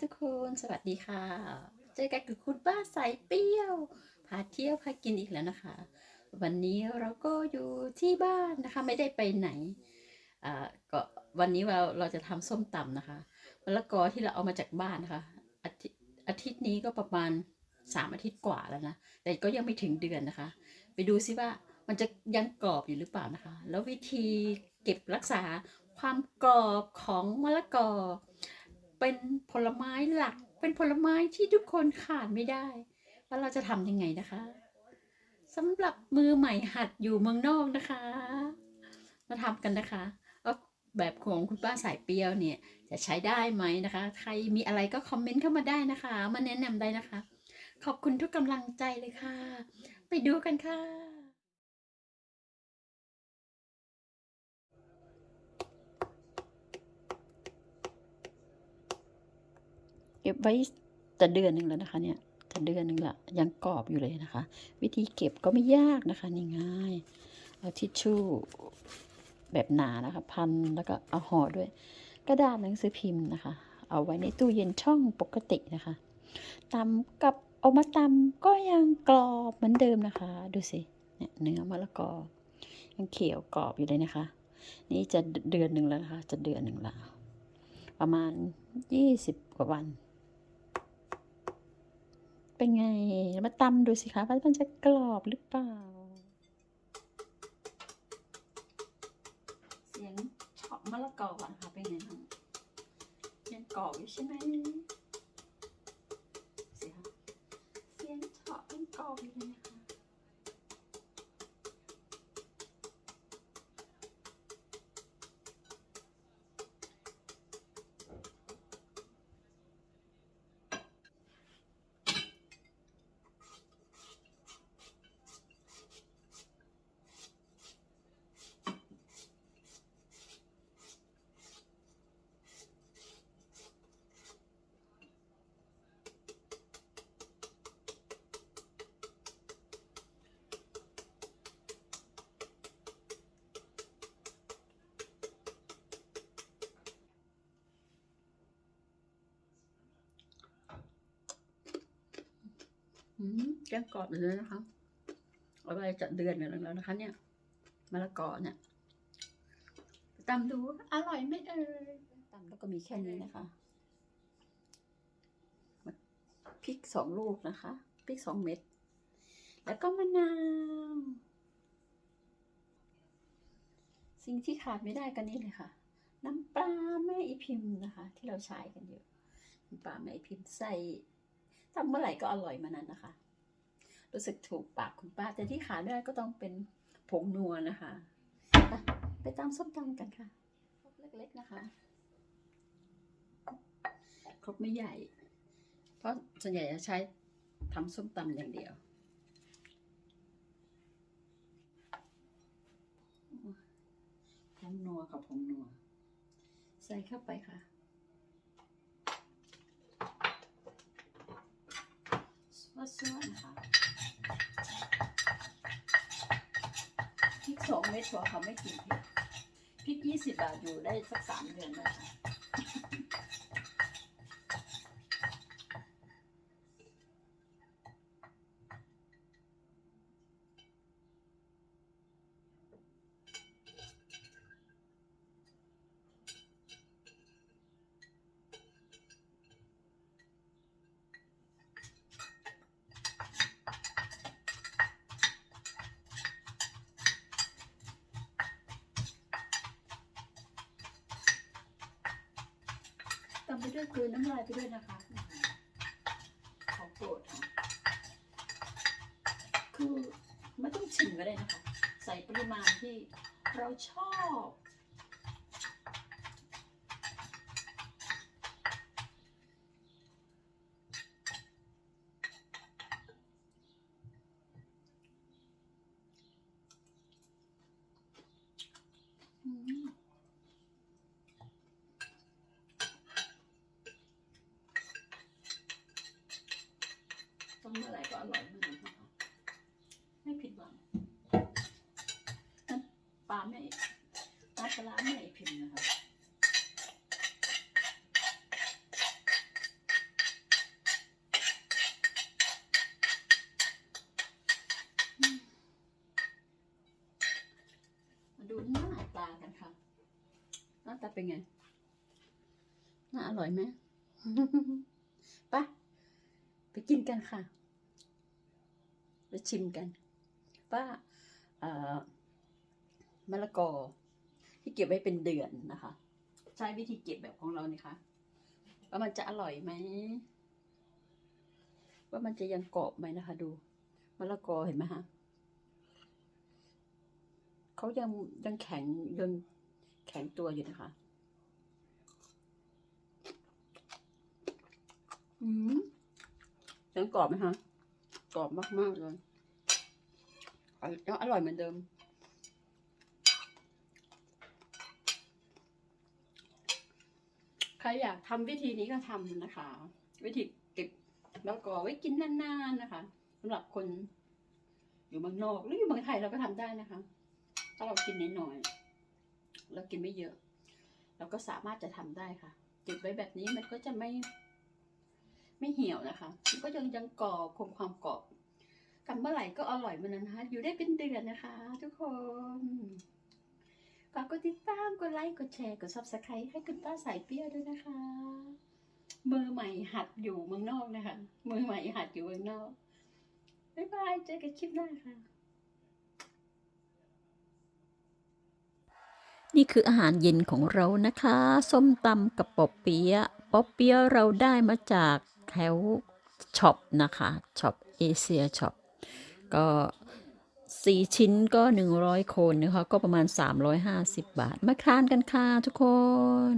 ทุกคนสวัสดีค่ะ เจอกันกับคุณป้าสายเปรี้ยว พาเที่ยวพากินอีกแล้วนะคะ วันนี้เราก็อยู่ที่บ้านนะคะไม่ได้ไปไหนอ่าก็วันนี้เราเราจะทำส้มตำนะคะมะละกอที่เราเอามาจากบ้านนะคะอาทิตย์อาทิตย์นี้ก็ประมาณสามอาทิตย์กว่าแล้วนะแต่ก็ยังไม่ถึงเดือนนะคะ ไปดูซิว่ามันจะยังกรอบอยู่หรือเปล่านะคะ แล้ววิธีเก็บรักษาความกรอบของมะละกอ เป็นผลไม้หลัก เป็นผลไม้ที่ทุกคนขาดไม่ได้ ว่าเราจะทำยังไงนะคะสำหรับมือใหม่หัดอยู่เมืองนอกนะคะ มาทำกันนะคะว่าแบบของคุณป้าสายเปรี้ยวเนี่ย จะใช้ได้ไหมนะคะ ใครมีอะไรก็คอมเมนต์เข้ามาได้นะคะ มาแนะนำได้นะคะ ขอบคุณทุกกำลังใจเลยค่ะ ไปดูกันค่ะ เก็บไว้จะเดือนหนึ่งแล้วนะคะ เนี่ยจะเดือนหนึ่งละยังกรอบอยู่เลยนะคะ วิธีเก็บก็ไม่ยากนะคะนี่ง่ายเอาทิชชู่แบบหนานะคะ พันแล้วก็เอาห่อด้วย กระดาษหนังสือพิมพ์นะคะ เอาไว้ในตู้เย็นช่องปกตินะคะตำกับเอามาตำก็ยังกรอบเหมือนเดิมนะคะ ดูสิเนี่ยเนื้อมะละกอยังเขียวกรอบอยู่เลยนะคะ นี่จะเดือนหนึ่งแล้วนะคะ จะเดือนหนึ่งแล้วประมาณยี่สิบกว่าวัน เป็นไง มาตำดูสิคะว่ามันจะกรอบหรือเปล่า เสียงเฉาะมะละกอนะคะเป็นไงบ้างยังกรอบอยู่ใช่ไหมเสียงเสียงเฉาะยังกรอบอยู่เลยนะคะ แก้มกรอบอยู่เลยนะคะเอาไปจะเดือนหนึ่งแล้วนะคะ เนี่ยมะละกอเนี่ยตำดูอร่อยไหมเอ่ยตำแล้วก็มีแค่นี้นะคะพริกสองลูกนะคะพริกสองเม็ด แล้วก็มะนาวสิ่งที่ขาดไม่ได้กันนี่เลยค่ะ น้ำปลาแม่อีพิมพ์นะคะ ที่เราใช้กันอยู่น้ำปลาแม่อีพิมพ์ใส่ ทำเมื่อไหร่ก็อร่อยมานั้นนะคะ รู้สึกถูกปากคุณป้า แต่ที่ขาดไม่ได้ก็ต้องเป็นผงนัวนะคะไปไปตามส้มตำกันค่ะครกเล็กๆนะคะ ครกไม่ใหญ่ เพราะส่วนใหญ่จะใช้ทำส้มตำอย่างเดียวผงนัวกับผงนัว ใส่เข้าไปค่ะ ก็ส่วนค่ะพริกสองเม็ดหัวเขาไม่กินพริกพริกยี่สิบบาทอยู่ได้สักสามเดือนนะคะ ไปด้วยคืนน้ำลายไปด้วยนะคะ ของโปรดค่ะคือไม่ต้องชิมก็ได้นะคะ ใส่ปริมาณที่เราชอบำเมื่อไหร่ก็อร่อยเมื่อนั้นนะะไม่ผิดหวังปลาไม่ปลาปลาไม่ผิดนะคะดูหน้าปลากันค่ะหน้าตาเป็นไง น่าอร่อยไหม ไป ไปกินกันค่ะ ไปชิมกัน ว่ามะละกอที่เก็บไว้เป็นเดือนนะคะ ใช้วิธีเก็บแบบของเรานี่คะว่ามันจะอร่อยไหมว่ามันจะยังกรอบไหมนะคะ ดูมะละกอเห็นไหมคะเขายังยังแข็งยังแข็งตัวอยู่นะคะ อืมยังกรอบไหมคะ กรอบมากๆเลยอยังอร่อยเหมือนเดิม ใครอยากทำวิธีนี้ก็ทำนะคะ วิธีเก็บมะละกอไว้กินนานๆนะคะสำหรับคนอยู่เมืองนอกหรืออยู่เมืองไทยเราก็ทำได้นะคะ ถ้าเรากินน้อยๆเรากินไม่เยอะ เราก็สามารถจะทำได้ค่ะ เก็บไว้แบบนี้มันก็จะไม่ ไม่เหี่ยวนะคะก็ยังยังกรอบคงความกรอบกันเมื่อไหร่ก็อร่อยเหมือนนั้นนะคะ อยู่ได้เป็นเดือนนะคะ ทุกคนฝากกดติดตาม กดไลค์ กดแชร์ กด subscribe ให้คุณป้าสายเปรี้ยวด้วยนะคะ มือใหม่หัดอยู่เมืองนอกนะคะ มือใหม่หัดอยู่เมืองนอก บ๊ายบาย เจอกันคลิปหน้าค่ะ นี่คืออาหารเย็นของเรานะคะ ส้มตำกับปอบเปี๊ยะปอบเปี๊ยะเราได้มาจาก แถวช็อปนะคะช็อปเอเชียช็อปก็สี่ชิ้นก็หนึ่งร้อยคนนะคะ ก็ประมาณสามร้อยห้าสิบาท มาทานกันค่ะทุกคน